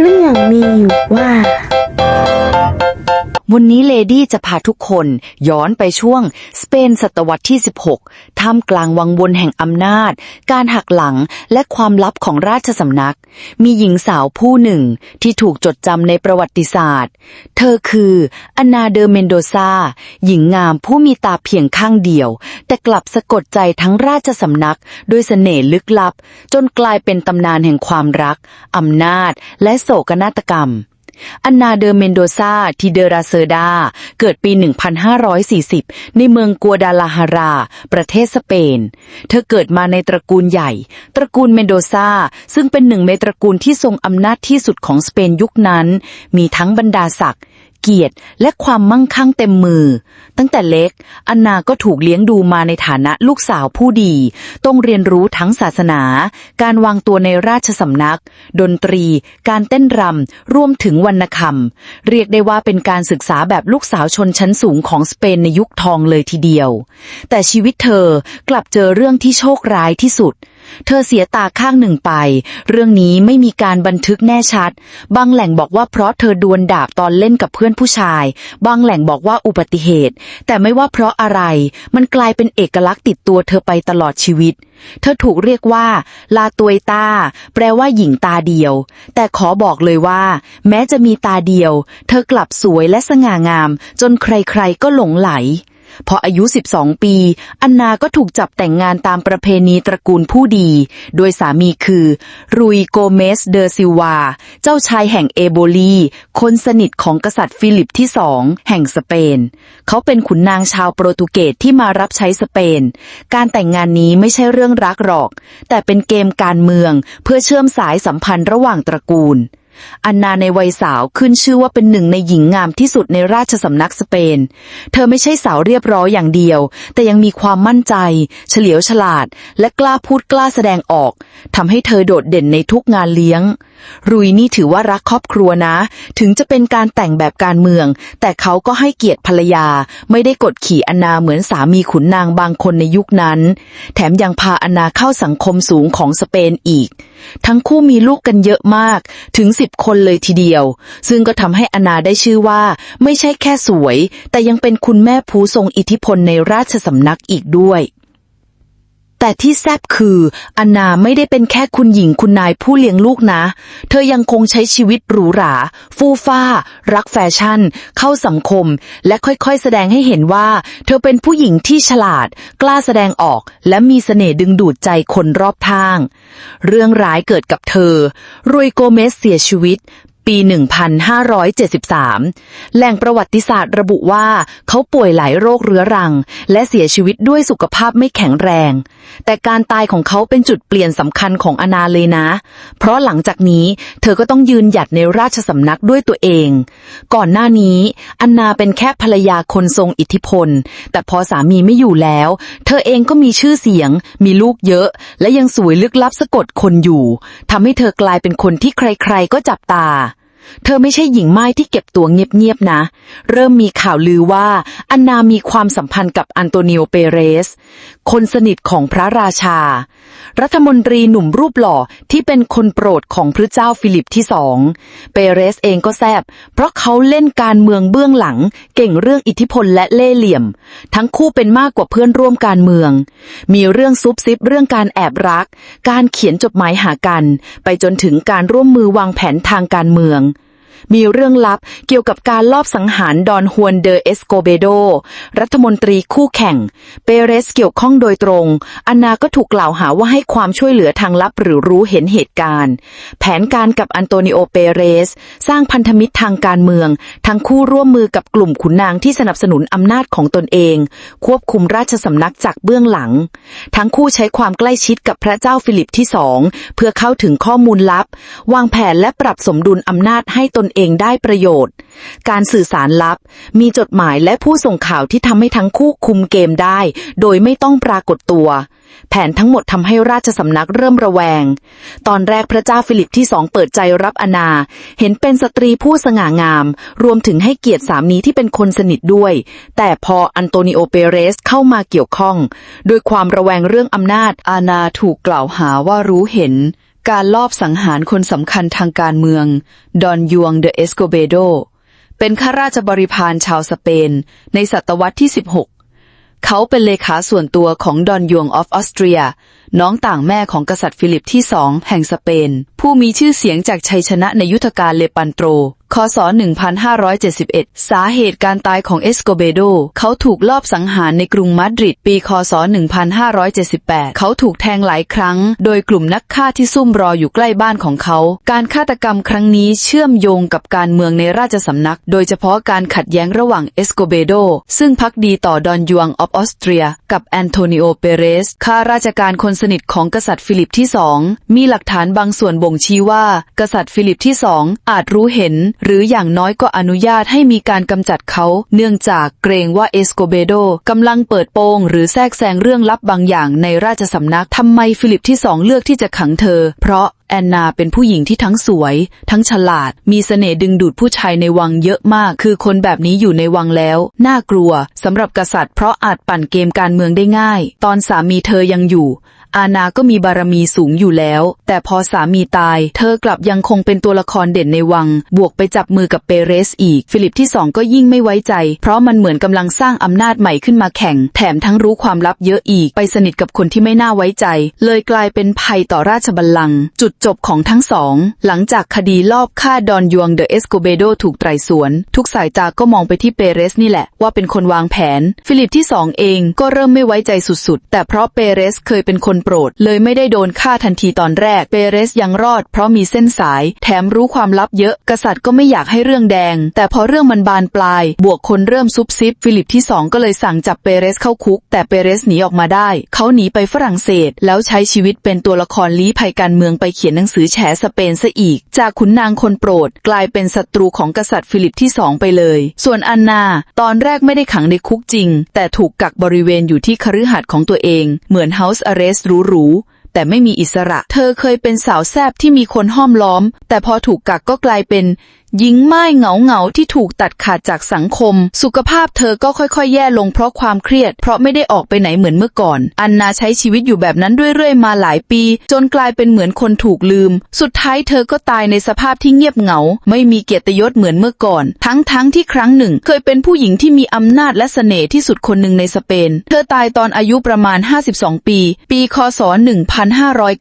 เรื่องมีอยู่ว่า วันนี้เลดี้จะพาทุกคนย้อนไปช่วง สเปนศตวรรษที่ 16 ท่ามกลางวังวนแห่งอำนาจ การหักหลังและความลับของราชสำนัก มีหญิงสาวผู้หนึ่งที่ถูกจดจำในประวัติศาสตร์ เธอคืออนาเดอเมนโดซาหญิงงามผู้มีตาเพียงข้างเดียว แต่กลับสะกดใจทั้งราชสำนักด้วยเสน่ห์ลึกลับ จนกลายเป็นตำนานแห่งความรักอำนาจและโศกนาฏกรรม อันนาเดอเมนโดซาทีเดราเซดา เกิดปี 1540 ในเมืองกัวดาลาฮารา ประเทศสเปน เธอเกิดมาในตระกูลใหญ่ ตระกูลเมนโดซาซึ่งเป็นหนึ่งในตระกูลที่ทรงอำนาจที่สุดของสเปนยุคนั้น มีทั้งบรรดาศักดิ์ เกียรติและความมั่งคั่งเต็มมือ ตั้งแต่เล็กอันนาก็ถูกเลี้ยงดูมาในฐานะลูกสาวผู้ดี ต้องเรียนรู้ทั้งศาสนา การวางตัวในราชสำนัก ดนตรี การเต้นรำรวมถึงวรรณคำเรียกได้ว่าเป็นการศึกษาแบบลูกสาวชนชั้นสูงของสเปนในยุคทองเลยทีเดียว แต่ชีวิตเธอกลับเจอเรื่องที่โชคร้ายที่สุด เธอเสียตาข้างหนึ่งไป เรื่องนี้ไม่มีการบันทึกแน่ชัด บางแหล่งบอกว่าเพราะเธอดวลดาบตอนเล่นกับเพื่อนผู้ชาย บางแหล่งบอกว่าอุบัติเหตุ แต่ไม่ว่าเพราะอะไร มันกลายเป็นเอกลักษณ์ติดตัวเธอไปตลอดชีวิต เธอถูกเรียกว่า ลาตวยตา แปลว่าหญิงตาเดียว แต่ขอบอกเลยว่า แม้จะมีตาเดียว เธอกลับสวยและสง่างาม จนใครๆก็หลงไหล พออายุ 12 ปี อันนาก็ถูกจับแต่งงานตามประเพณีตระกูลผู้ดี โดยสามีคือ รุยโกเมสเดอซิวา เจ้าชายแห่งเอโบลี คนสนิทของกษัตริย์ฟิลิปที่สองแห่งสเปน เขาเป็นขุนนางชาวโปรตุเกสที่มารับใช้สเปน การแต่งงานนี้ไม่ใช่เรื่องรักหรอก แต่เป็นเกมการเมืองเพื่อเชื่อมสายสัมพันธ์ระหว่างตระกูล อันนาในวัยสาวขึ้นชื่อว่าเป็นหนึ่งในหญิงงามที่สุดในราชสำนักสเปน เธอไม่ใช่สาวเรียบร้อยอย่างเดียว แต่ยังมีความมั่นใจ เฉลียวฉลาด และกล้าพูดกล้าแสดงออกทำให้เธอโดดเด่นในทุกงานเลี้ยง รุยนี่ถือว่ารักครอบครัวนะ ถึงจะเป็นการแต่งแบบการเมือง แต่เขาก็ให้เกียรติภรรยา ไม่ได้กดขี่อนาเหมือนสามีขุนนางบางคนในยุคนั้น แถมยังพาอนาเข้าสังคมสูงของสเปนอีก ทั้งคู่มีลูกกันเยอะมาก ถึงสิบคนเลยทีเดียว ซึ่งก็ทำให้อนาได้ชื่อว่า ไม่ใช่แค่สวย แต่ยังเป็นคุณแม่ผู้ทรงอิทธิพลในราชสำนักอีกด้วย แต่ที่แซบคืออนนาไม่ได้เป็นแค่คุณหญิงคุณนายผู้เลี้ยงลูกนะ เธอยังคงใช้ชีวิตหรูหรา ฟู่ฟ้า รักแฟชั่น เข้าสังคม และค่อยๆ แสดงให้เห็นว่า เธอเป็นผู้หญิงที่ฉลาด กล้าแสดงออก และมีเสน่ห์ดึงดูดใจคนรอบข้าง เรื่องร้ายเกิดกับเธอรวยโกเมสเสียชีวิต ปี 1573 แหล่งประวัติศาสตร์ระบุว่าเขาป่วยหลายโรคเรื้อรัง และเสียชีวิตด้วยสุขภาพไม่แข็งแรง แต่การตายของเขาเป็นจุดเปลี่ยนสำคัญของอนาเลยนะ เพราะหลังจากนี้เธอก็ต้องยืนหยัดในราชสำนักด้วยตัวเอง ก่อนหน้านี้อันนาเป็นแค่ภรรยาคนทรงอิทธิพล แต่พอสามีไม่อยู่แล้ว เธอเองก็มีชื่อเสียง มีลูกเยอะ และยังสวยลึกลับสะกดคนอยู่ทำให้เธอกลายเป็นคนที่ใครๆก็จับตา เธอไม่ใช่หญิงไม้ที่เก็บตัวเงียบๆนะ เริ่มมีข่าวลือว่าอันนามีความสัมพันธ์กับอันโตนิโอเปเรส คนสนิทของพระราชา รัฐมนตรีหนุ่มรูปหล่อที่เป็นคนโปรดของพระเจ้าฟิลิปที่สองเปเรสเองก็แซบเพราะเขาเล่นการเมืองเบื้องหลัง เก่งเรื่องอิทธิพลและเล่ห์เหลี่ยม ทั้งคู่เป็นมากกว่าเพื่อนร่วมการเมือง มีเรื่องซุบซิบเรื่องการแอบรัก การเขียนจดหมายหากัน ไปจนถึงการร่วมมือวางแผนทางการเมือง มีเรื่องลับเกี่ยวกับการลอบสังหารดอนฮวนเดอเอสโกเบโด รัฐมนตรีคู่แข่ง เปเรสเกี่ยวข้องโดยตรงอันนาก็ถูกกล่าวหาว่าให้ความช่วยเหลือทางลับหรือรู้เห็นเหตุการณ์ แผนการกับอันโตนิโอเปเรส สร้างพันธมิตรทางการเมือง ทั้งคู่ร่วมมือกับกลุ่มขุนนางที่สนับสนุนอำนาจของตนเอง ควบคุมราชสำนักจากเบื้องหลัง ทั้งคู่ใช้ความใกล้ชิดกับพระเจ้าฟิลิปที่สองเพื่อเข้าถึงข้อมูลลับ วางแผนและปรับสมดุลอำนาจให้ตนเองได้ประโยชน์ การสื่อสารลับ มีจดหมายและผู้ส่งข่าวที่ทำให้ทั้งคู่คุมเกมได้ โดยไม่ต้องปรากฏตัว แผนทั้งหมดทำให้ราชสำนักเริ่มระแวง ตอนแรกพระเจ้าฟิลิปที่สองเปิดใจรับอนา เห็นเป็นสตรีผู้สง่างาม รวมถึงให้เกียรติสามีที่เป็นคนสนิทด้วย แต่พออันโตนิโอเปเรสเข้ามาเกี่ยวข้อง โดยความระแวงเรื่องอำนาจอาณาถูกกล่าวหาว่ารู้เห็น การลอบสังหารคนสำคัญทางการเมือง ดอนยวงเดอเอสโกเบโด เป็นข้าราชบริพารชาวสเปน ในศตวรรษที่ 16 เขาเป็นเลขาส่วนตัวของดอนยวงออฟออสเตรีย น้องต่างแม่ของกษัตริย์ฟิลิปที่สองแห่งสเปน ผู้มีชื่อเสียงจากชัยชนะในยุทธการเลปันโตร คศ 1571 สาเหตุการตายของเอสโกเบโด เขาถูกลอบสังหารในกรุงมาดริด ปี คศ 1578 เขาถูกแทงหลายครั้ง โดยกลุ่มนักฆ่าที่ซุ่มรออยู่ใกล้บ้านของเขา การฆาตกรรมครั้งนี้เชื่อมโยงกับการเมืองในราชสำนัก โดยเฉพาะการขัดแย้งระหว่างเอสโกเบโด ซึ่งพักดีต่อดอนยวงออฟออสเตรีย กับแอนโทนิโอ เปเรส ข้าราชการคนสนิทของกษัตริย์ฟิลิปที่สอง มีหลักฐานบางส่วนบ่งชี้ว่า กษัตริย์ฟิลิปที่สองอาจรู้เห็นหรืออย่างน้อยก็อนุญาตให้มีการกำจัดเขา เนื่องจากเกรงว่าเอสโกเบโดกำลังเปิดโปงหรือแทรกแซงเรื่องลับบางอย่างในราชสำนักทำไมฟิลิปที่สองเลือกที่จะขังเธอ เพราะแอนนาเป็นผู้หญิงที่ทั้งสวย ทั้งฉลาด มีเสน่ห์ดึงดูดผู้ชายในวังเยอะมาก คือคนแบบนี้อยู่ในวังแล้ว น่ากลัวสำหรับกษัตริย์เพราะอาจปั่นเกมการเมืองได้ง่าย ตอนสามีเธอยังอยู่ อาณาก็มีบารมีสูงอยู่แล้ว แต่พอสามีตาย เธอกลับยังคงเป็นตัวละครเด่นในวัง บวกไปจับมือกับเปเรสอีก ฟิลิปที่สองก็ยิ่งไม่ไว้ใจ เพราะมันเหมือนกำลังสร้างอำนาจใหม่ขึ้นมาแข่ง แถมทั้งรู้ความลับเยอะอีก ไปสนิทกับคนที่ไม่น่าไว้ใจ เลยกลายเป็นภัยต่อราชบัลลังก์ จุดจบของทั้งสอง หลังจากคดีลอบฆ่าดอนยวงเดอะเอสโกเบโดถูกไตร่สวน ทุกสายตาก็มองไปที่เปเรสนี่แหละ ว่าเป็นคนวางแผน ฟิลิปที่สองเองก็เริ่มไม่ไว้ใจสุดๆ แต่เพราะเปเรสเคยเป็นคนโปรด เลยไม่ได้โดนฆ่าทันทีตอนแรก เปเรสยังรอดเพราะมีเส้นสาย แถมรู้ความลับเยอะ กษัตริย์ก็ไม่อยากให้เรื่องแดง แต่พอเรื่องมันบานปลาย บวกคนเริ่มซุบซิบ ฟิลิปที่สองก็เลยสั่งจับเปเรสเข้าคุก แต่เปเรสหนีออกมาได้ เขาหนีไปฝรั่งเศส แล้วใช้ชีวิตเป็นตัวละครลี้ภัยการเมืองไปเขียนหนังสือแฉสเปนซะอีก จากขุนนางคนโปรด กลายเป็นศัตรูของกษัตริย์ฟิลิปที่สองไปเลย ส่วนอันนาตอนแรกไม่ได้ขังในคุกจริง แต่ถูกกักบริเวณอยู่ที่คฤหาสน์ของตัวเอง เหมือน House Arrest หรูๆแต่ไม่มีอิสระ เธอเคยเป็นสาวแซบที่มีคนห้อมล้อม แต่พอถูกกักก็กลายเป็น หญิงไม้เหงาเหงาที่ถูกตัดขาดจากสังคม สุขภาพเธอก็ค่อยๆ แย่ลงเพราะความเครียด เพราะไม่ได้ออกไปไหนเหมือนเมื่อก่อน อันนาใช้ชีวิตอยู่แบบนั้นเรื่อยๆ มาหลายปี จนกลายเป็นเหมือนคนถูกลืม สุดท้ายเธอก็ตายในสภาพที่เงียบเหงา ไม่มีเกียรติยศเหมือนเมื่อก่อน ทั้งๆที่ครั้งหนึ่ง เคยเป็นผู้หญิงที่มีอำนาจและเสน่ห์ที่สุดคนหนึ่งในสเปน เธอตายตอนอายุประมาณ 52 ปี ปีคศ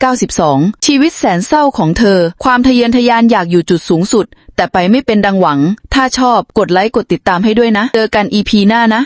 1592 ชีวิตแสนเศร้าของเธอ ความทะเยอทะยานอยากอยู่จุดสูงสุดแต่ไปไม่เป็นดังหวัง ถ้าชอบกดไลค์กดติดตามให้ด้วยนะ เจอกันอีพีหน้านะ